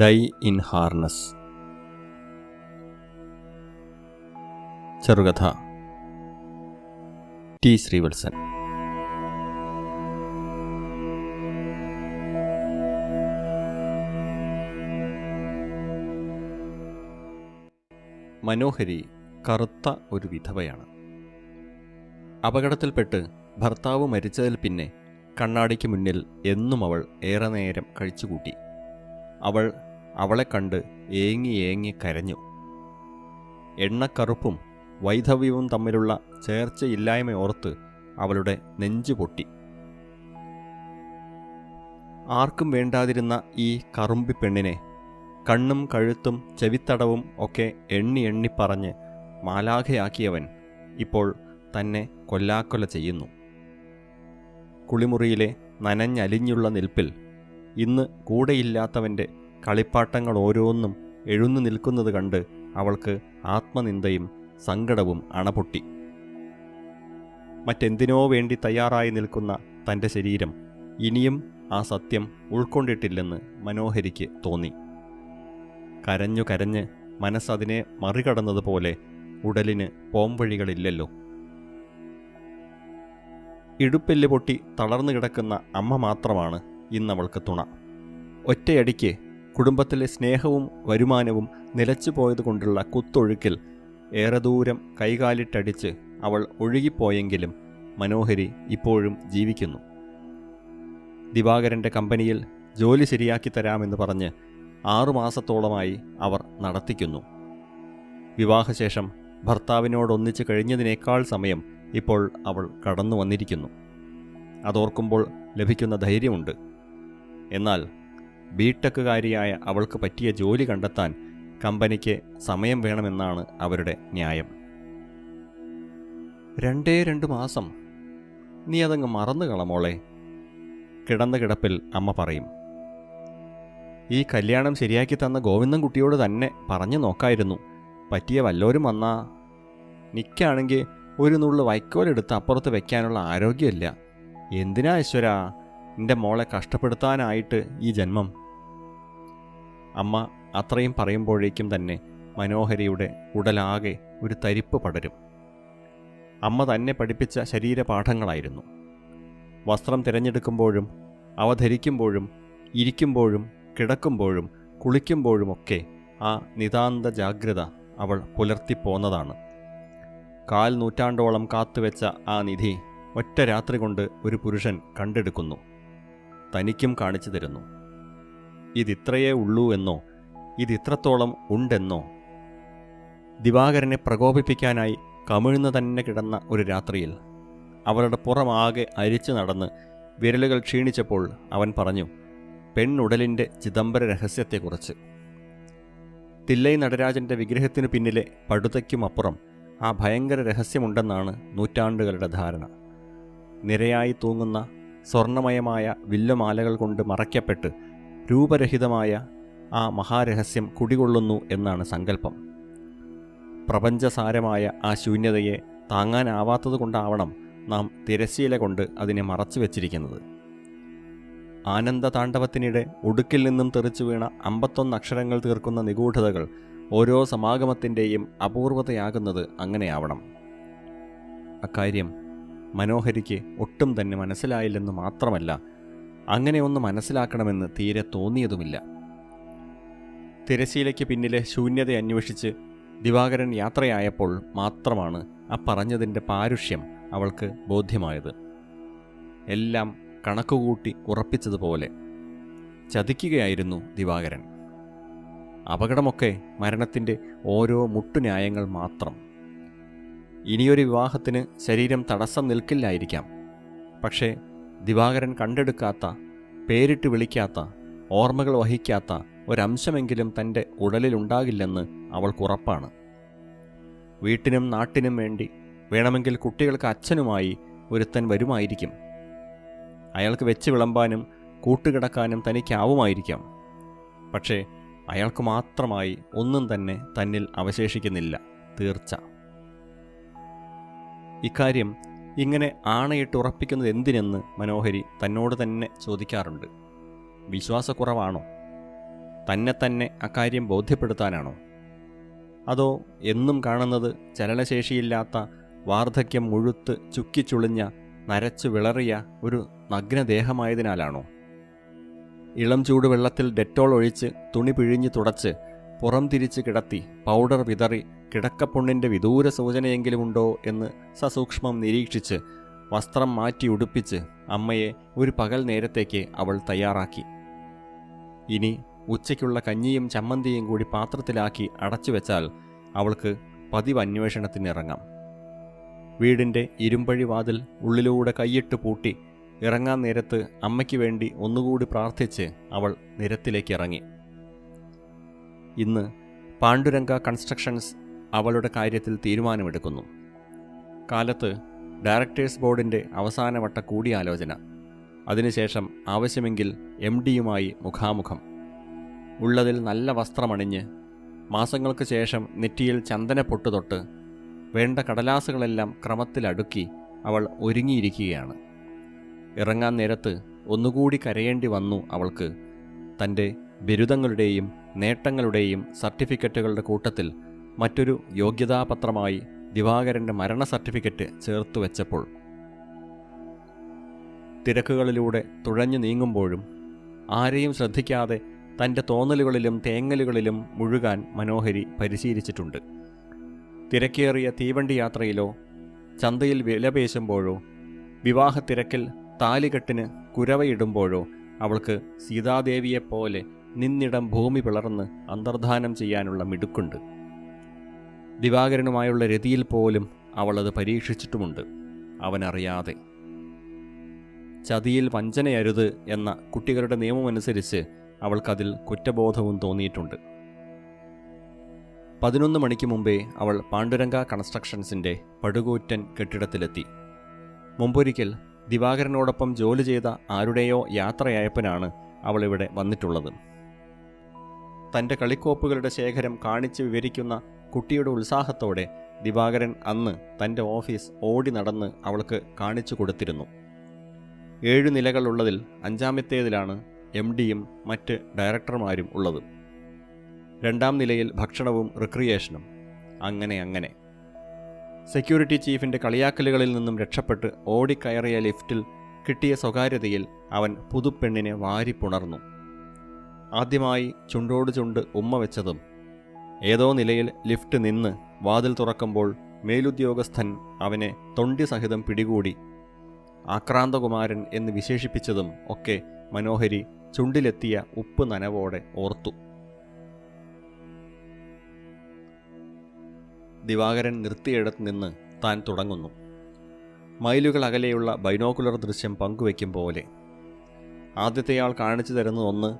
Die in harness. ചെറുകഥ. T Sreevalsan. Manohari കറുത്ത ഒരു വിധവയാണ്. അപകടത്തിൽപ്പെട്ട് ഭർത്താവ് മരിച്ചതിൽ പിന്നെ കണ്ണാടിക്ക് മുന്നിൽ എന്നും അവൾ ഏറെ നേരം കഴിച്ചുകൂട്ടി. അവൾ അവളെ കണ്ട് ഏങ്ങി ഏങ്ങി കരഞ്ഞു. എണ്ണക്കറുപ്പും വൈധവ്യവും തമ്മിലുള്ള ചേർച്ചയില്ലായ്മ ഓർത്ത് അവളുടെ നെഞ്ചു പൊട്ടി. ആർക്കും വേണ്ടാതിരുന്ന ഈ കറുമ്പി പെണ്ണിനെ കണ്ണും കഴുത്തും ചെവിത്തടവും ഒക്കെ എണ്ണി എണ്ണി പറഞ്ഞ് മാലാഖയാക്കിയവൻ ഇപ്പോൾ തന്നെ കൊല്ലാക്കൊല ചെയ്യുന്നു. കുളിമുറിയിലെ നനഞ്ഞലിഞ്ഞുള്ള നിൽപ്പിൽ ഇന്ന് കൂടെയില്ലാത്തവന്റെ കളിപ്പാട്ടങ്ങൾ ഓരോന്നും എഴുന്നു നിൽക്കുന്നത് കണ്ട് അവൾക്ക് ആത്മനിന്ദയും സങ്കടവും അണപൊട്ടി. മറ്റെന്തിനോ വേണ്ടി തയ്യാറായി നിൽക്കുന്ന തന്റെ ശരീരം ഇനിയും ആ സത്യം ഉൾക്കൊണ്ടിട്ടില്ലെന്ന് മനോഹരിക്ക് തോന്നി. കരഞ്ഞു കരഞ്ഞ് മനസ്സതിനെ മറികടന്നതുപോലെ ഉടലിന് പോംവഴികളില്ലല്ലോ. ഇടുപ്പെല്ല് പൊട്ടി തളർന്നു കിടക്കുന്ന അമ്മ മാത്രമാണ് ഇന്നവൾക്ക് തുണ. ഒറ്റയടിക്ക് കുടുംബത്തിലെ സ്നേഹവും വരുമാനവും നിലച്ചു പോയതുകൊണ്ടുള്ള കുത്തൊഴുക്കിൽ ഏറെ ദൂരം കൈകാലിട്ടടിച്ച് അവൾ ഒഴുകിപ്പോയെങ്കിലും മനോഹരി ഇപ്പോഴും ജീവിക്കുന്നു. ദിവാകരന്റെ കമ്പനിയിൽ ജോലി ശരിയാക്കി തരാമെന്ന് പറഞ്ഞ് ആറുമാസത്തോളമായി അവർ നടത്തിക്കുന്നു. വിവാഹശേഷം ഭർത്താവിനോടൊന്നിച്ച് കഴിഞ്ഞതിനേക്കാൾ സമയം ഇപ്പോൾ അവൾ കടന്നു വന്നിരിക്കുന്നു അതോർക്കുമ്പോൾ ലഭിക്കുന്ന ധൈര്യമുണ്ട്. എന്നാൽ ബിടെക്കുകാരിയായ അവൾക്ക് പറ്റിയ ജോലി കണ്ടെത്താൻ കമ്പനിക്ക് സമയം വേണമെന്നാണ് അവരുടെ ന്യായം. രണ്ടേ രണ്ട് മാസം. നീ അതങ്ങ് മറന്നു കളമോളെ കിടന്ന കിടപ്പിൽ അമ്മ പറയും. ഈ കല്യാണം ശരിയാക്കി തന്ന ഗോവിന്ദൻ കുട്ടിയോട് തന്നെ പറഞ്ഞു നോക്കായിരുന്നു. പറ്റിയ വല്ലോരും വന്നാ. നിക്കാണെങ്കിൽ ഒരു നുള്ളു വൈക്കോലെടുത്ത് അപ്പുറത്ത് വെക്കാനുള്ള ആരോഗ്യമില്ല. എന്തിനാ ഐശ്വര എന്റെ മോളെ കഷ്ടപ്പെടുത്താനായിട്ട് ഈ ജന്മം. അമ്മ അത്രയും പറയുമ്പോഴേക്കും തന്നെ മനോഹരിയുടെ ഉടലാകെ ഒരു തരിപ്പ് പടരും. അമ്മ തന്നെ പഠിപ്പിച്ച ശരീരപാഠങ്ങളായിരുന്നു. വസ്ത്രം തിരഞ്ഞെടുക്കുമ്പോഴും അവ ധരിക്കുമ്പോഴും ഇരിക്കുമ്പോഴും കിടക്കുമ്പോഴും കുളിക്കുമ്പോഴുമൊക്കെ ആ നിതാന്ത ജാഗ്രത അവൾ പുലർത്തിപ്പോന്നതാണ്. കാൽ നൂറ്റാണ്ടോളം കാത്തുവെച്ച ആ നിധി ഒറ്റ രാത്രി കൊണ്ട് ഒരു പുരുഷൻ കണ്ടെടുക്കുന്നു. തനിക്കും കാണിച്ചു തരുന്നു. ഇതിത്രയേ ഉള്ളൂ എന്നോ ഇതിത്രത്തോളം ഉണ്ടെന്നോ? ദിവാകരനെ പ്രകോപിപ്പിക്കാനായി കമിഴ്ന്നു തന്നെ കിടന്ന ഒരു രാത്രിയിൽ അവളുടെ പുറമാകെ അരിച്ചു നടന്ന് വിരലുകൾ ക്ഷീണിച്ചപ്പോൾ അവൻ പറഞ്ഞു പെണ്ണുടലിന്റെ ചിദംബര രഹസ്യത്തെക്കുറിച്ച്. തില്ലൈ നടരാജന്റെ വിഗ്രഹത്തിനു പിന്നിലെ പടുതയ്ക്കുമപ്പുറം ആ ഭയങ്കര രഹസ്യമുണ്ടെന്നാണ് നൂറ്റാണ്ടുകളുടെ ധാരണ. നിരയായി തൂങ്ങുന്ന സ്വർണമയമായ വില്ലുമാലകൾ കൊണ്ട് മറയ്ക്കപ്പെട്ട് രൂപരഹിതമായ ആ മഹാരഹസ്യം കുടികൊള്ളുന്നു എന്നാണ് സങ്കല്പം. പ്രപഞ്ചസാരമായ ആ ശൂന്യതയെ താങ്ങാനാവാത്തതുകൊണ്ടാവണം നാം തിരശ്ശീല കൊണ്ട് അതിനെ മറച്ചു വച്ചിരിക്കുന്നത്. ആനന്ദ താണ്ഡവത്തിനിടെ ഒടുക്കിൽ നിന്നും തെറിച്ചു വീണ അമ്പത്തൊന്ന് അക്ഷരങ്ങൾ തീർക്കുന്ന നിഗൂഢതകൾ ഓരോ സമാഗമത്തിന്റെയും അപൂർവതയാകുന്നത് അങ്ങനെയാവണം. അക്കാര്യം മനോഹരിക്ക് ഒട്ടും തന്നെ മനസ്സിലായില്ലെന്ന് മാത്രമല്ല അങ്ങനെ ഒന്ന് മനസ്സിലാക്കണമെന്ന് തീരെ തോന്നിയതുമില്ല. തിരശീലയ്ക്ക് പിന്നിലെ ശൂന്യത അന്വേഷിച്ച് ദിവാകരൻ യാത്രയായപ്പോൾ മാത്രമാണ് ആ പറഞ്ഞതിന്റെ പാരുഷ്യം അവൾക്ക് ബോധ്യമായത്. എല്ലാം കണക്കുകൂട്ടി ഉറപ്പിച്ചതുപോലെ ചതിക്കുകയായിരുന്നു ദിവാകരൻ. അപകടമൊക്കെ മരണത്തിന്റെ ഓരോ മുട്ടുന്യായങ്ങൾ മാത്രം. ഇനിയൊരു വിവാഹത്തിന് ശരീരം തടസ്സം നിൽക്കില്ലായിരിക്കാം. പക്ഷേ ദിവാകരൻ കണ്ടെടുക്കാത്ത പേരിട്ട് വിളിക്കാത്ത ഓർമ്മകൾ വഹിക്കാത്ത ഒരംശമെങ്കിലും തന്റെ ഉടലിലുണ്ടാകില്ലെന്ന് അവൾക്കുറപ്പാണ് വീട്ടിനും നാട്ടിനും വേണ്ടി വേണമെങ്കിൽ കുട്ടികൾക്ക് അച്ഛനുമായി ഒരുത്തൻ വരുമായിരിക്കും. അയാൾക്ക് വെച്ച് വിളമ്പാനും കൂട്ടുകിടക്കാനും തനിക്കാവുമായിരിക്കാം. പക്ഷേ അയാൾക്ക് മാത്രമായി ഒന്നും തന്നെ തന്നിൽ അവശേഷിക്കുന്നില്ല. തീർച്ച. ഇക്കാര്യം ഇങ്ങനെ ആണയിട്ട് ഉറപ്പിക്കുന്നത് എന്തിനെന്ന് മനോഹരി തന്നോട് തന്നെ ചോദിക്കാറുണ്ട്. വിശ്വാസക്കുറവാണോ? തന്നെ തന്നെ അക്കാര്യം ബോധ്യപ്പെടുത്താനാണോ? അതോ എന്നും കാണുന്നത് ചലനശേഷിയില്ലാത്ത വാർദ്ധക്യം മുഴുത്ത് ചുക്കിച്ചുളിഞ്ഞ നരച്ചു വിളറിയ ഒരു നഗ്നദേഹമായതിനാലാണോ? ഇളം ചൂടുവെള്ളത്തിൽ ഡെറ്റോൾ ഒഴിച്ച് തുണി പിഴിഞ്ഞ് തുടച്ച് പുറം തിരിച്ച് കിടത്തി പൗഡർ വിതറി കിടക്കപ്പൊണ്ണിന്റെ വിദൂര സൂചനയെങ്കിലുമുണ്ടോ എന്ന് സസൂക്ഷ്മം നിരീക്ഷിച്ച് വസ്ത്രം മാറ്റി ഉടുപ്പിച്ച് അമ്മയെ ഒരു പകൽ നേരത്തേക്ക് അവൾ തയ്യാറാക്കി. ഇനി ഉച്ചയ്ക്കുള്ള കഞ്ഞിയും ചമ്മന്തിയും കൂടി പാത്രത്തിലാക്കി അടച്ചു വെച്ചാൽ അവൾക്ക് പതിവ് അന്വേഷണത്തിനിറങ്ങാം. വീടിന്റെ ഇരുമ്പഴി വാതിൽ ഉള്ളിലൂടെ കൈയിട്ട് പൂട്ടി ഇറങ്ങാൻ നേരത്ത് അമ്മയ്ക്ക് വേണ്ടി ഒന്നുകൂടി പ്രാർത്ഥിച്ച് അവൾ നിരത്തിലേക്ക് ഇറങ്ങി. ഇന്ന് പാണ്ഡുരംഗ കൺസ്ട്രക്ഷൻസ് അവളുടെ കാര്യത്തിൽ തീരുമാനമെടുക്കുന്നു. കാലത്ത് ഡയറക്ടേഴ്സ് ബോർഡിന്റെ അവസാനവട്ട കൂടിയാലോചന. അതിനുശേഷം ആവശ്യമെങ്കിൽ എം ഡിയുമായി മുഖാമുഖം. ഉള്ളതിൽ നല്ല വസ്ത്രമണിഞ്ഞ് മാസങ്ങൾക്ക് ശേഷം നെറ്റിയിൽ ചന്ദന തൊട്ട് വേണ്ട കടലാസുകളെല്ലാം ക്രമത്തിലടുക്കി അവൾ ഒരുങ്ങിയിരിക്കുകയാണ്. ഇറങ്ങാൻ നേരത്ത് ഒന്നുകൂടി കരയേണ്ടി വന്നു അവൾക്ക്. തന്റെ ബിരുദങ്ങളുടെയും നേട്ടങ്ങളുടെയും സർട്ടിഫിക്കറ്റുകളുടെ കൂട്ടത്തിൽ മറ്റൊരു യോഗ്യതാപത്രമായി ദിവാകരന്റെ മരണ സർട്ടിഫിക്കറ്റ് ചേർത്തു വെച്ചപ്പോൾ തിരക്കുകളിലൂടെ തുഴഞ്ഞു നീങ്ങുമ്പോഴും ആരെയും ശ്രദ്ധിക്കാതെ തന്റെ തോന്നലുകളിലും തേങ്ങലുകളിലും മുഴുകാൻ മനോഹരി പരിശീലിച്ചിട്ടുണ്ട്. തിരക്കേറിയ തീവണ്ടി യാത്രയിലോ ചന്തയിൽ വിലപേശുമ്പോഴോ വിവാഹത്തിരക്കിൽ താലികെട്ടിന് കുരവയിടുമ്പോഴോ അവൾക്ക് സീതാദേവിയെപ്പോലെ നിന്നിടം ഭൂമി പിളർന്ന് അന്തർധാനം ചെയ്യാനുള്ള മിടുക്കുണ്ട്. ദിവാകരനുമായുള്ള രതിയിൽ പോലും അവളത് പരീക്ഷിച്ചിട്ടുമുണ്ട്. അവനറിയാതെ. ചതിയിൽ വഞ്ചനയരുത് എന്ന കുട്ടികളുടെ നിയമമനുസരിച്ച് അവൾക്കതിൽ കുറ്റബോധവും തോന്നിയിട്ടുണ്ട്. പതിനൊന്ന് മണിക്ക് മുമ്പേ അവൾ പാണ്ഡുരംഗ കൺസ്ട്രക്ഷൻസിന്റെ പടുകൂറ്റൻ കെട്ടിടത്തിലെത്തി. മുമ്പൊരിക്കൽ ദിവാകരനോടൊപ്പം ജോലി ചെയ്ത ആരുടെയോ യാത്രയയപ്പനാണ് അവൾ ഇവിടെ വന്നിട്ടുള്ളത്. തന്റെ കളിക്കോപ്പുകളുടെ ശേഖരം കാണിച്ച് വിവരിക്കുന്ന കുട്ടിയുടെ ഉത്സാഹത്തോടെ ദിവാകരൻ അന്ന് തന്റെ ഓഫീസ് ഓടി നടന്ന് അവൾക്ക് കാണിച്ചു കൊടുത്തിരുന്നു. ഏഴ് നിലകളുള്ളതിൽ അഞ്ചാമത്തേതിലാണ് എം ഡിയും മറ്റ് ഡയറക്ടർമാരും ഉള്ളത്. രണ്ടാം നിലയിൽ ഭക്ഷണവും റിക്രിയേഷനും അങ്ങനെ അങ്ങനെ. സെക്യൂരിറ്റി ചീഫിന്റെ കളിയാക്കലുകളിൽ നിന്നും രക്ഷപ്പെട്ട് ഓടിക്കയറിയ ലിഫ്റ്റിൽ കിട്ടിയ സ്വകാര്യതയിൽ അവൻ പുതുപ്പെണ്ണിനെ വാരിപ്പുണർന്നു. ആദ്യമായി ചുണ്ടോട് ചുണ്ട് ഉമ്മ വെച്ചതും ഏതോ നിലയിൽ ലിഫ്റ്റ് നിന്ന് വാതിൽ തുറക്കുമ്പോൾ മേലുദ്യോഗസ്ഥൻ അവനെ തൊണ്ടി സഹിതം പിടികൂടി. ആക്രാന്തകുമാരൻ എന്ന് വിശേഷിപ്പിച്ചതും ഒക്കെ മനോഹരി ചുണ്ടിലെത്തിയ ഉപ്പ് നനവോടെ ഓർത്തു. ദിവാകരൻ നിർത്തിയിടത്ത് നിന്ന് താൻ തുടങ്ങുന്നു. മൈലുകൾ അകലെയുള്ള ബൈനോക്കുലർ ദൃശ്യം പങ്കുവെക്കും പോലെ. ആദ്യത്തെയാൾ കാണിച്ചു തരുന്നത് ഒന്ന്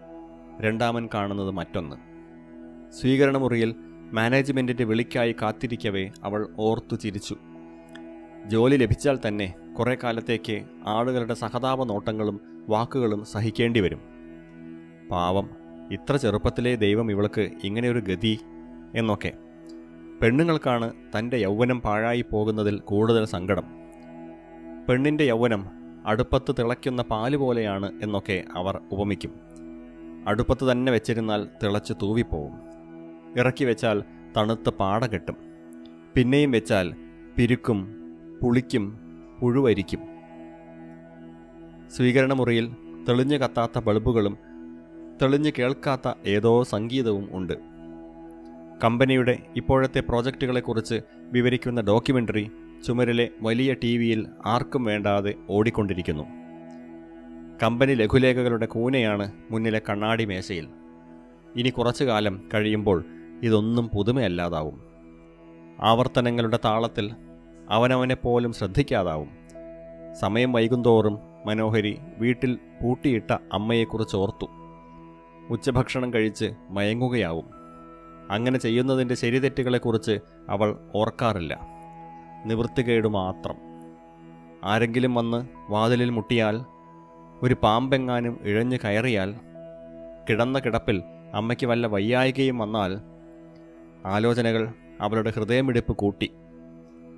രണ്ടാമൻ കാണുന്നത് മറ്റൊന്ന്. സ്വീകരണമുറിയിൽ മാനേജ്മെന്റിന്റെ വിളിക്കായി കാത്തിരിക്കവേ അവൾ ഓർത്തു ചിരിച്ചു. ജോലി ലഭിച്ചാൽ തന്നെ കുറേ കാലത്തേക്ക് ആളുകളുടെ സഹതാപ നോട്ടങ്ങളും വാക്കുകളും സഹിക്കേണ്ടി വരും. പാവം ഇത്ര ചെറുപ്പത്തിലെ ദൈവം ഇവൾക്ക് ഇങ്ങനെയൊരു ഗതി എന്നൊക്കെ. പെണ്ണുങ്ങൾക്കാണ് തന്റെ യൗവനം പാഴായി പോകുന്നതിൽ കൂടുതൽ സങ്കടം. പെണ്ണിന്റെ യൗവനം അടുപ്പത്ത് തിളയ്ക്കുന്ന പാൽ പോലെയാണ് എന്നൊക്കെ അവർ ഉപമിക്കും. അടുപ്പത്ത് തന്നെ വെച്ചിരുന്നാൽ തിളച്ച് തൂവിപ്പോവും. ഇറക്കി വെച്ചാൽ തണുത്ത പാട കെട്ടും. പിന്നെയും വെച്ചാൽ പിരുക്കും പുളിക്കും പുഴുവരിക്കും. സ്വീകരണമുറിയിൽ തെളിഞ്ഞു കത്താത്ത ബൾബുകളും തെളിഞ്ഞു കേൾക്കാത്ത ഏതോ സംഗീതവും ഉണ്ട്. കമ്പനിയുടെ ഇപ്പോഴത്തെ പ്രോജക്റ്റുകളെക്കുറിച്ച് വിവരിക്കുന്ന ഡോക്യുമെന്ററി ചുമരിലെ വലിയ ടി വിയിൽ ആർക്കും വേണ്ടാതെ ഓടിക്കൊണ്ടിരിക്കുന്നു. കമ്പനി ലഘുലേഖകളുടെ കൂനയാണ് മുന്നിലെ കണ്ണാടി മേശയിൽ. ഇനി കുറച്ചു കാലം കഴിയുമ്പോൾ ഇതൊന്നും പുതുമയല്ലാതാവും. ആവർത്തനങ്ങളുടെ താളത്തിൽ അവനവനെ പോലും ശ്രദ്ധിക്കാതാവും. സമയം വൈകുന്തോറും മനോഹരി വീട്ടിൽ പൂട്ടിയിട്ട അമ്മയെക്കുറിച്ച് ഓർത്തു. ഉച്ചഭക്ഷണം കഴിച്ച് മയങ്ങുകയാവും. അങ്ങനെ ചെയ്യുന്നതിന്റെ ശരിതെറ്റുകളെക്കുറിച്ച് അവൾ ഓർക്കാറില്ല. നിവൃത്തികേട് മാത്രം. ആരെങ്കിലും വന്ന് വാതിലിൽ മുട്ടിയാൽ ഒരു പാമ്പെങ്ങാനും ഇഴഞ്ഞു കയറിയാൽ കിടന്ന കിടപ്പിൽ അമ്മയ്ക്ക് വല്ല വയ്യായികയും വന്നാൽ ആലോചനകൾ അവളുടെ ഹൃദയമിടിപ്പ് കൂട്ടി.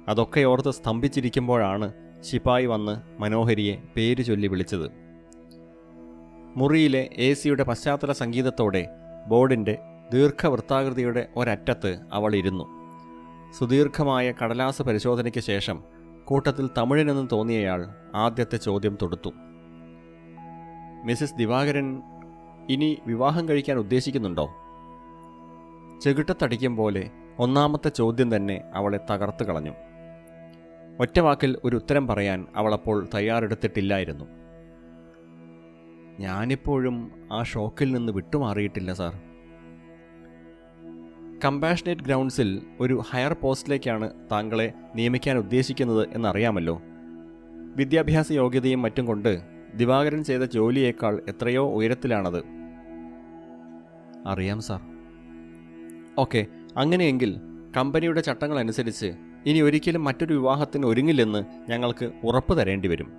അതൊക്കെ ഓർത്ത് സ്തംഭിച്ചിരിക്കുമ്പോഴാണ് ശിപായി വന്ന് മനോഹരിയെ പേര് ചൊല്ലി വിളിച്ചത്. മുറിയിലെ എ സിയുടെ പശ്ചാത്തല സംഗീതത്തോടെ ബോർഡിന്റെ ദീർഘവൃത്താകൃതിയുടെ ഒരറ്റത്ത് അവൾ ഇരുന്നു. സുദീർഘമായ കടലാസ് പരിശോധനയ്ക്ക് ശേഷം കൂട്ടത്തിൽ തമിഴിനെന്ന് തോന്നിയയാൾ ആദ്യത്തെ ചോദ്യം തൊടുത്തു. മിസ്സിസ് ദിവാകരൻ ഇനി വിവാഹം കഴിക്കാൻ ഉദ്ദേശിക്കുന്നുണ്ടോ? ചെകിട്ടത്തടിക്കും പോലെ ഒന്നാമത്തെ ചോദ്യം തന്നെ അവളെ തകർത്തു കളഞ്ഞു. ഒറ്റവാക്കിൽ ഒരു ഉത്തരം പറയാൻ അവളപ്പോൾ തയ്യാറെടുത്തിട്ടില്ലായിരുന്നു. ഞാനിപ്പോഴും ആ ഷോക്കിൽ നിന്ന് വിട്ടുമാറിയിട്ടില്ല സാർ. കമ്പാഷനേറ്റ് ഗ്രൗണ്ട്സിൽ ഒരു ഹയർ പോസ്റ്റിലേക്കാണ് താങ്കളെ നിയമിക്കാൻ ഉദ്ദേശിക്കുന്നത് എന്നറിയാമല്ലോ. വിദ്യാഭ്യാസ യോഗ്യതയും മറ്റും കൊണ്ട് ദിവാകരൻ ചെയ്ത ജോലിയേക്കാൾ എത്രയോ ഉയരത്തിലാണത്. അറിയാം സാർ. ഓക്കെ അങ്ങനെയെങ്കിൽ കമ്പനിയുടെ ചട്ടങ്ങൾ അനുസരിച്ച് ഇനി ഒരിക്കലും മറ്റൊരു വിവാഹത്തിന് ഒരുങ്ങില്ലെന്ന് ഞങ്ങൾക്ക് ഉറപ്പ് തരേണ്ടി വരും.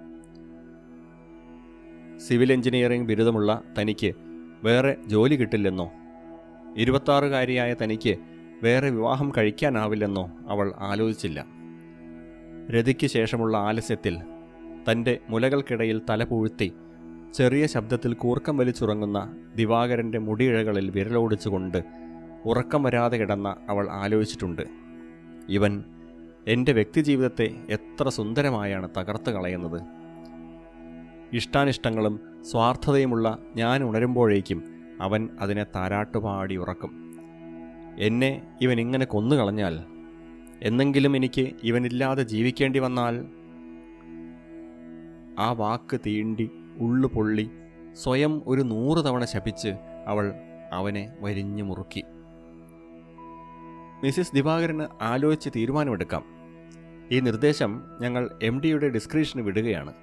സിവിൽ എഞ്ചിനീയറിംഗ് ബിരുദമുള്ള തനിക്ക് വേറെ ജോലി കിട്ടില്ലെന്നോ ഇരുപത്താറുകാരിയായ തനിക്ക് വേറെ വിവാഹം കഴിക്കാനാവില്ലെന്നോ അവൾ ആലോചിച്ചില്ല. രതിക്ക് ശേഷമുള്ള ആലസ്യത്തിൽ തന്റെ മുലകൾക്കിടയിൽ തലപൂഴ്ത്തി ചെറിയ ശബ്ദത്തിൽ കൂർക്കം വലിച്ചുറങ്ങുന്ന ദിവാകരന്റെ മുടിയിഴകളിൽ വിരലോടിച്ചുകൊണ്ട് ഉറക്കം വരാതെ കിടന്ന അവൾ ആലോചിച്ചിട്ടുണ്ട്. ഇവൻ എന്റെ വ്യക്തിജീവിതത്തെ എത്ര സുന്ദരമായാണ് തകർത്ത് കളയുന്നത്. ഇഷ്ടാനിഷ്ടങ്ങളും സ്വാർത്ഥതയുമുള്ള ഞാൻ ഉണരുമ്പോഴേക്കും അവൻ അതിനെ താരാട്ടുപാടി ഉറക്കും. എന്നെ ഇവൻ ഇങ്ങനെ കൊന്നുകളഞ്ഞാൽ എന്നെങ്കിലും എനിക്ക് ഇവനില്ലാതെ ജീവിക്കേണ്ടി വന്നാൽ? ആ വാക്ക് തീണ്ടി ഉള്ളു പൊള്ളി സ്വയം ഒരു നൂറ് തവണ ശപിച്ച് അവൾ അവനെ വരിഞ്ഞു മുറുക്കി. മിസ്സിസ് ദിവാകരന് ആലോചിച്ച് തീരുമാനമെടുക്കാം. ഈ നിർദ്ദേശം ഞങ്ങൾ എം ഡിയുടെ ഡിസ്ക്രിപ്ഷന് വിടുകയാണ്.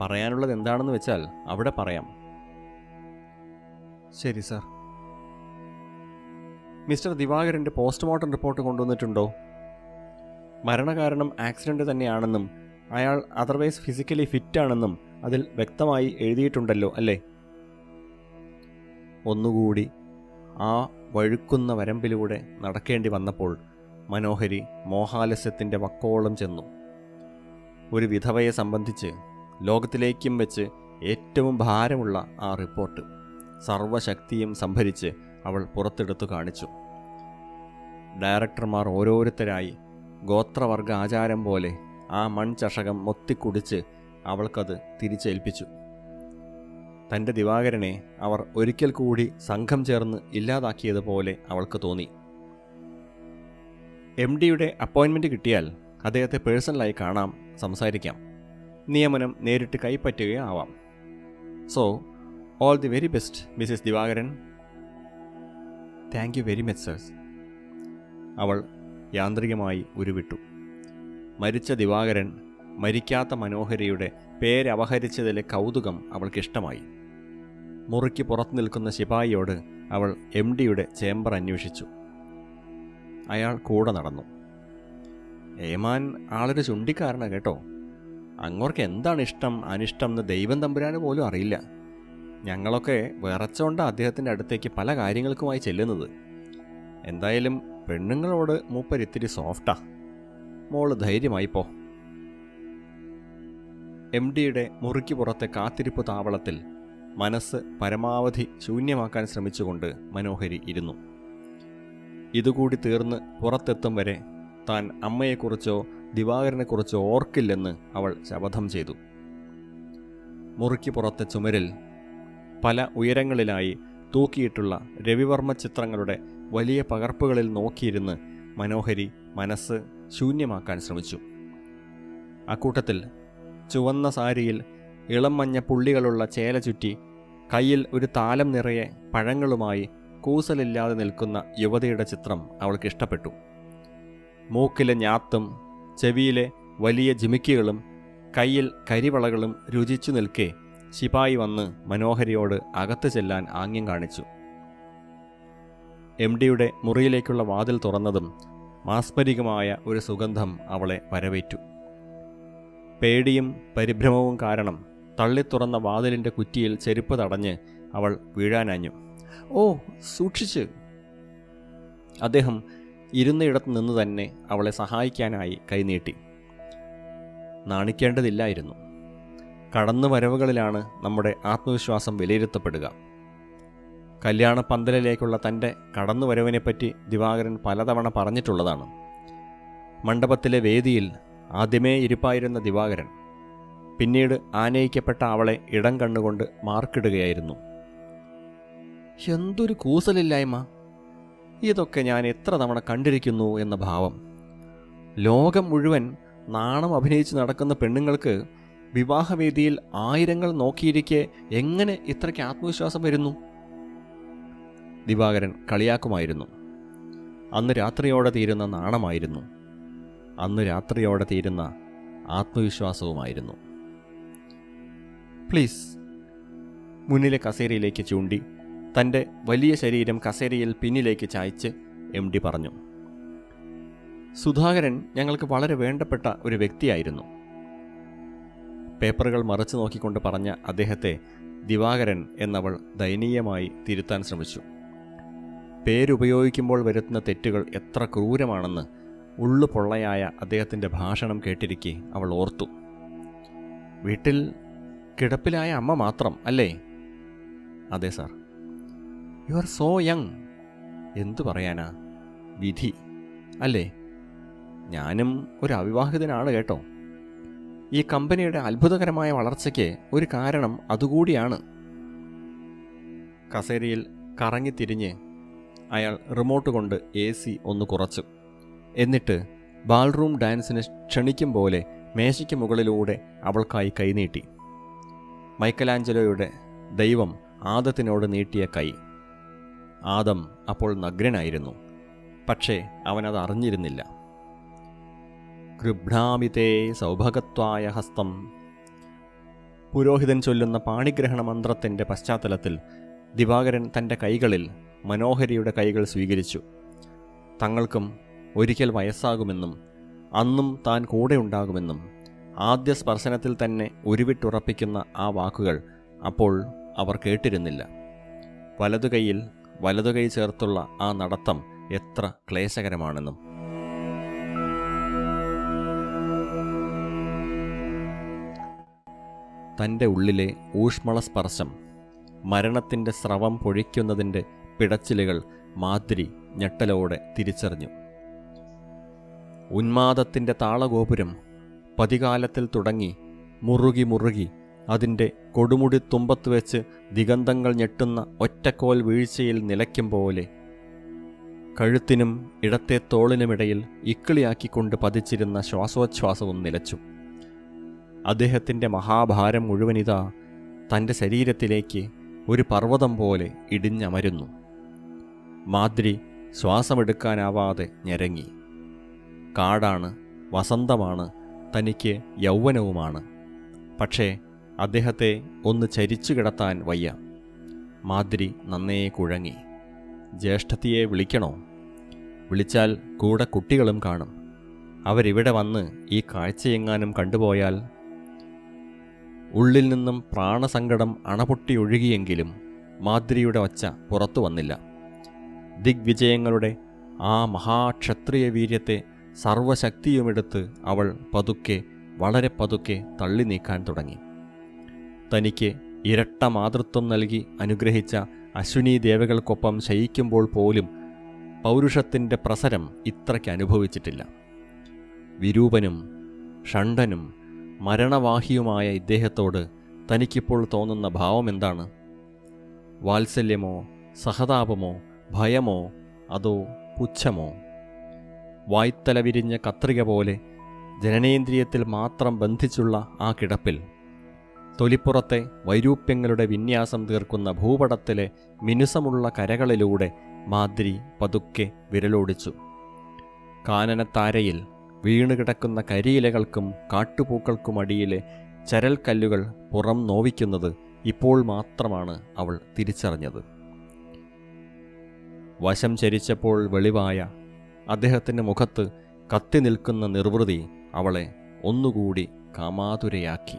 പറയാനുള്ളത് എന്താണെന്ന് വെച്ചാൽ അവിടെ പറയാം. ശരി സർ. മിസ്റ്റർ ദിവാകരന്റെ പോസ്റ്റ്മോർട്ടം റിപ്പോർട്ട് കൊണ്ടുവന്നിട്ടുണ്ടോ? മരണകാരണം ആക്സിഡന്റ് തന്നെയാണെന്നും അയാൾ അതർവൈസ് ഫിസിക്കലി ഫിറ്റാണെന്നും അതിൽ വ്യക്തമായി എഴുതിയിട്ടുണ്ടല്ലോ അല്ലേ? ഒന്നുകൂടി ആ വഴുക്കുന്ന വരമ്പിലൂടെ നടക്കേണ്ടി വന്നപ്പോൾ മനോഹരി മോഹാലസ്യത്തിന്റെ വക്കോളം ചെന്നു. ഒരു വിധവയെ സംബന്ധിച്ച് ലോകത്തിലേക്കും വെച്ച് ഏറ്റവും ഭാരമുള്ള ആ റിപ്പോർട്ട് സർവശക്തിയും സംഭരിച്ച് അവൾ പുറത്തെടുത്തു കാണിച്ചു. ഡയറക്ടർമാർ ഓരോരുത്തരായി ഗോത്രവർഗ ആചാരം പോലെ ആ മൺചഷകം മൊത്തിക്കുടിച്ച് അവൾക്കത് തിരിച്ചേൽപ്പിച്ചു. തന്റെ ദിവാകരനെ അവർ ഒരിക്കൽ കൂടി സംഘം ചേർന്ന് ഇല്ലാതാക്കിയതുപോലെ അവൾക്ക് തോന്നി. എം ഡിയുടെ അപ്പോയിൻമെന്റ് കിട്ടിയാൽ അദ്ദേഹത്തെ പേഴ്സണലായി കാണാം സംസാരിക്കാം. നിയമനം നേരിട്ട് കൈപ്പറ്റുകയോ ആവാം so all the very best Mrs Divakaran. Thank you very much sirs അവൾ യാന്ത്രികമായി ഉരുവിട്ടു. മരിച്ച ദിവാകരൻ മരിക്കാത്ത മനോഹരിയുടെ പേരപഹരിച്ചതിലെ കൗതുകം അവൾക്കിഷ്ടമായി. മുറിക്ക് പുറത്തു നിൽക്കുന്ന ശിപായിയോട് അവൾ എം ഡിയുടെ ചേംബർ അന്വേഷിച്ചു. അയാൾ കൂടെ നടന്നു. ഏമാൻ ആളൊരു ചുണ്ടിക്കാരനാണ് കേട്ടോ. അങ്ങോർക്ക് എന്താണ് ഇഷ്ടം അനിഷ്ടം എന്ന് ദൈവം തമ്പുരാന് പോലും അറിയില്ല. ഞങ്ങളൊക്കെ വിറച്ചോണ്ട അദ്ദേഹത്തിന്റെ അടുത്തേക്ക് പല കാര്യങ്ങൾക്കുമായി ചെല്ലുന്നത്. എന്തായാലും പെണ്ണുങ്ങളോട് മൂപ്പരിത്തിരി സോഫ്റ്റാ. മോൾ ധൈര്യമായി പോ. എം ഡിയുടെ മുറിക്ക് പുറത്തെ കാത്തിരിപ്പ് താവളത്തിൽ മനസ്സ് പരമാവധി ശൂന്യമാക്കാൻ ശ്രമിച്ചുകൊണ്ട് മനോഹരി ഇരുന്നു. ഇതുകൂടി തീർന്ന് പുറത്തെത്തും വരെ താൻ അമ്മയെക്കുറിച്ചോ ദിവാകരനെക്കുറിച്ചോ ഓർക്കില്ലെന്ന് അവൾ ശപഥം ചെയ്തു. മുറിക്ക് പുറത്തെ ചുമരിൽ പല ഉയരങ്ങളിലായി തൂക്കിയിട്ടുള്ള രവിവർമ്മ ചിത്രങ്ങളുടെ വലിയ പകർപ്പുകളിൽ നോക്കിയിരുന്ന് മനോഹരി മനസ്സ് ശൂന്യമാക്കാൻ ശ്രമിച്ചു. അക്കൂട്ടത്തിൽ ചുവന്ന സാരിയിൽ ഇളം മഞ്ഞ പുള്ളികളുള്ള ചേല ചുറ്റി കയ്യിൽ ഒരു താലം നിറയെ പഴങ്ങളുമായി കൂസലില്ലാതെ നിൽക്കുന്ന യുവതിയുടെ ചിത്രം അവൾക്ക് ഇഷ്ടപ്പെട്ടു. മൂക്കിലെ ഞാത്തും ചെവിയിലെ വലിയ ജിമിക്കുകളും കയ്യിൽ കരിവളകളും രുചിച്ചു നിൽക്കെ ശിപായി വന്ന് മനോഹരിയോട് അകത്ത് ചെല്ലാൻ ആംഗ്യം കാണിച്ചു. എം ഡിയുടെ മുറിയിലേക്കുള്ള വാതിൽ തുറന്നതും മാസ്മരികമായ ഒരു സുഗന്ധം അവളെ വരവേറ്റു. പേടിയും പരിഭ്രമവും കാരണം തള്ളിത്തുറന്ന വാതിലിന്റെ കുറ്റിയിൽ ചെരുപ്പ് തടഞ്ഞ് അവൾ വീഴാനാഞ്ഞു. ഓ സൂക്ഷിച്ച്. അദ്ദേഹം ഇരുന്നയിടത്ത് നിന്ന് തന്നെ അവളെ സഹായിക്കാനായി കൈനീട്ടി നാണിക്കേണ്ടതില്ലായിരുന്നു. കടന്നു വരവുകളിലാണ് നമ്മുടെ ആത്മവിശ്വാസം വിലയിരുത്തപ്പെടുക. കല്യാണ പന്തലിലേക്കുള്ള തന്റെ കടന്നുവരവിനെപ്പറ്റി ദിവാകരൻ പലതവണ പറഞ്ഞിട്ടുള്ളതാണ്. മണ്ഡപത്തിലെ വേദിയിൽ ആദ്യമേ ഇരിപ്പായിരുന്ന ദിവാകരൻ. പിന്നീട് ആനയിക്കപ്പെട്ട അവളെ ഇടം കണ്ണുകൊണ്ട് മാർക്കിടുകയായിരുന്നു. എന്തൊരു കൂസലില്ലായ്മ. ഇതൊക്കെ ഞാൻ എത്ര തവണ കണ്ടിരിക്കുന്നു എന്ന ഭാവം. ലോകം മുഴുവൻ നാണം അഭിനയിച്ച് നടക്കുന്ന പെണ്ണുങ്ങൾക്ക് വിവാഹവേദിയിൽ ആയിരങ്ങൾ നോക്കിയിരിക്കെ എങ്ങനെ ഇത്രയ്ക്ക് ആത്മവിശ്വാസം വരുന്നു? ദിവാകരൻ കളിയാക്കുമായിരുന്നു. അന്ന് രാത്രിയോടെ തീരുന്ന നാണമായിരുന്നു. അന്ന് രാത്രിയോടെ തീരുന്ന ആത്മവിശ്വാസവുമായിരുന്നു. പ്ലീസ് മുന്നിലെ കസേരയിലേക്ക് ചൂണ്ടി തന്റെ വലിയ ശരീരം കസേരയിൽ പിന്നിലേക്ക് ചായ്ച്ച് എം ഡി പറഞ്ഞു. സുധാകരൻ ഞങ്ങൾക്ക് വളരെ വേണ്ടപ്പെട്ട ഒരു വ്യക്തിയായിരുന്നു. പേപ്പറുകൾ മറച്ചു നോക്കിക്കൊണ്ട് പറഞ്ഞ അദ്ദേഹത്തെ ദിവാകരൻ എന്നവൾ ദയനീയമായി തിരുത്താൻ ശ്രമിച്ചു. പേരുപയോഗിക്കുമ്പോൾ വരുത്തുന്ന തെറ്റുകൾ എത്ര ക്രൂരമാണെന്ന് ഉള്ളു പൊള്ളയായ അദ്ദേഹത്തിന്റെ ഭാഷണം കേട്ടിരിക്കെ അവൾ ഓർത്തു. വീട്ടിൽ കിടപ്പിലായ അമ്മ മാത്രം അല്ലേ? അതെ sir. You are so young എന്തു പറയാനാ? വിധി അല്ലേ? ഞാനും ഒരു അവിവാഹിതനാണ് കേട്ടോ. ഈ കമ്പനിയുടെ അത്ഭുതകരമായ വളർച്ചയ്ക്ക് ഒരു കാരണം അതുകൂടിയാണ്. കസേരയിൽ കറങ്ങിത്തിരിഞ്ഞ് അയാൾ റിമോട്ട് കൊണ്ട് എ സി ഒന്ന് കുറച്ചു. എന്നിട്ട് ബാൾറൂം ഡാൻസിന് ക്ഷണിക്കും പോലെ മേശയ്ക്ക് മുകളിലൂടെ അവൾക്കായി കൈനീട്ടി മൈക്കലാഞ്ചലോയുടെ ദൈവം ആദത്തിനോട് നീട്ടിയ കൈ. ആദം അപ്പോൾ നഗ്നനായിരുന്നു. പക്ഷേ അവനത് അറിഞ്ഞിരുന്നില്ല. കൃഭ്രാമിതേ സൗഭഗത്വായ ഹസ്തം. പുരോഹിതൻ ചൊല്ലുന്ന പാണിഗ്രഹണ മന്ത്രത്തിന്റെ പശ്ചാത്തലത്തിൽ ദിവാകരൻ തന്റെ കൈകളിൽ മനോഹരിയുടെ കൈകൾ സ്വീകരിച്ചു. തങ്ങൾക്കും ഒരിക്കൽ വയസ്സാകുമെന്നും അന്നും താൻ കൂടെ ഉണ്ടാകുമെന്നും ആദ്യ സ്പർശനത്തിൽ തന്നെ ഉരുവിട്ടുറപ്പിക്കുന്ന ആ വാക്കുകൾ അപ്പോൾ അവർ കേട്ടിരുന്നില്ല. വലതു കൈയിൽ വലതു കൈ ചേർത്തുള്ള ആ നടത്തം എത്ര ക്ലേശകരമാണെന്നും. തന്റെ ഉള്ളിലെ ഊഷ്മള സ്പർശം മരണത്തിന്റെ സ്രവം പൊഴിക്കുന്നതിന്റെ പിടച്ചിലുകൾ മാതിരി ഞെട്ടലോടെ തിരിച്ചറിഞ്ഞു. ഉന്മാദത്തിന്റെ താളഗോപുരം പതികാലത്തിൽ തുടങ്ങി മുറുകി മുറുകി അതിന്റെ കൊടുമുടി തുമ്പത്ത് വെച്ച് ദിഗന്ധങ്ങൾ ഞെട്ടുന്ന ഒറ്റക്കോൽ വീഴ്ചയിൽ നിലയ്ക്കും പോലെ. കഴുത്തിനും ഇടത്തെ തോളിനുമിടയിൽ ഇക്കിളിയാക്കിക്കൊണ്ട് പതിച്ചിരുന്ന ശ്വാസോച്ഛ്വാസവും നിലച്ചു. അദ്ദേഹത്തിന്റെ മഹാഭാരം മുഴുവനിതാ തന്റെ ശരീരത്തിലേക്ക് ഒരു പർവതം പോലെ ഇടിഞ്ഞമരുന്നു. മാദ്രി ശ്വാസമെടുക്കാനാവാതെ ഞെരങ്ങി. കാടാണ് വസന്തമാണ് തനിക്ക് യൗവനവുമാണ്. പക്ഷേ അദ്ദേഹത്തെ ഒന്ന് ചരിച്ചു കിടത്താൻ വയ്യ. മാതിരി നന്നേ കുഴങ്ങി. ജ്യേഷ്ഠത്തിയെ വിളിക്കണോ? വിളിച്ചാൽ കൂടെ കുട്ടികളും കാണും. അവരിവിടെ വന്ന് ഈ കാഴ്ചയെങ്ങാനും കണ്ടുപോയാൽ? ഉള്ളിൽ നിന്നും പ്രാണസങ്കടം അണപൊട്ടിയൊഴുകിയെങ്കിലും മാതിരിയുടെ ഒച്ച പുറത്തു വന്നില്ല. ദിഗ്വിജയങ്ങളുടെ ആ മഹാക്ഷത്രിയ വീര്യത്തെ സർവശക്തിയുമെടുത്ത് അവൾ പതുക്കെ വളരെ പതുക്കെ തള്ളി നീക്കാൻ തുടങ്ങി. തനിക്ക് ഇരട്ട മാതൃത്വം നൽകി അനുഗ്രഹിച്ച അശ്വിനി ദേവകൾക്കൊപ്പം ശയിക്കുമ്പോൾ പോലും പൗരുഷത്തിന്റെ പ്രസരം ഇത്രയ്ക്ക് അനുഭവിച്ചിട്ടില്ല. വിരൂപനും ഷണ്ടനും മരണവാഹിയുമായ ഇദ്ദേഹത്തോട് തനിക്കിപ്പോൾ തോന്നുന്ന ഭാവം എന്താണ്? വാത്സല്യമോ സഹതാപമോ ഭയമോ അതോ പുച്ഛമോ? വായ്ത്തല വിരിഞ്ഞ കത്രിക പോലെ ജനനേന്ദ്രിയത്തിൽ മാത്രം ബന്ധിച്ചുള്ള ആ കിടപ്പിൽ. തൊലിപ്പുറത്തെ വൈരൂപ്യങ്ങളുടെ വിന്യാസം തീർക്കുന്ന ഭൂപടത്തിലെ മിനുസമുള്ള കരകളിലൂടെ മാദ്രി പതുക്കെ വിരലോടിച്ചു. കാനനത്താരയിൽ വീണുകിടക്കുന്ന കരിയിലകൾക്കും കാട്ടുപൂക്കൾക്കുമടിയിലെ ചരൽക്കല്ലുകൾ പുറം നോവിക്കുന്നത് ഇപ്പോൾ മാത്രമാണ് അവൾ തിരിച്ചറിഞ്ഞത്. വശം ചരിച്ചപ്പോൾ വെളിവായ അദ്ദേഹത്തിന്റെ മുഖത്ത് കത്തി നിൽക്കുന്ന നിർവൃതി അവളെ ഒന്നുകൂടി കാമാതുരയാക്കി.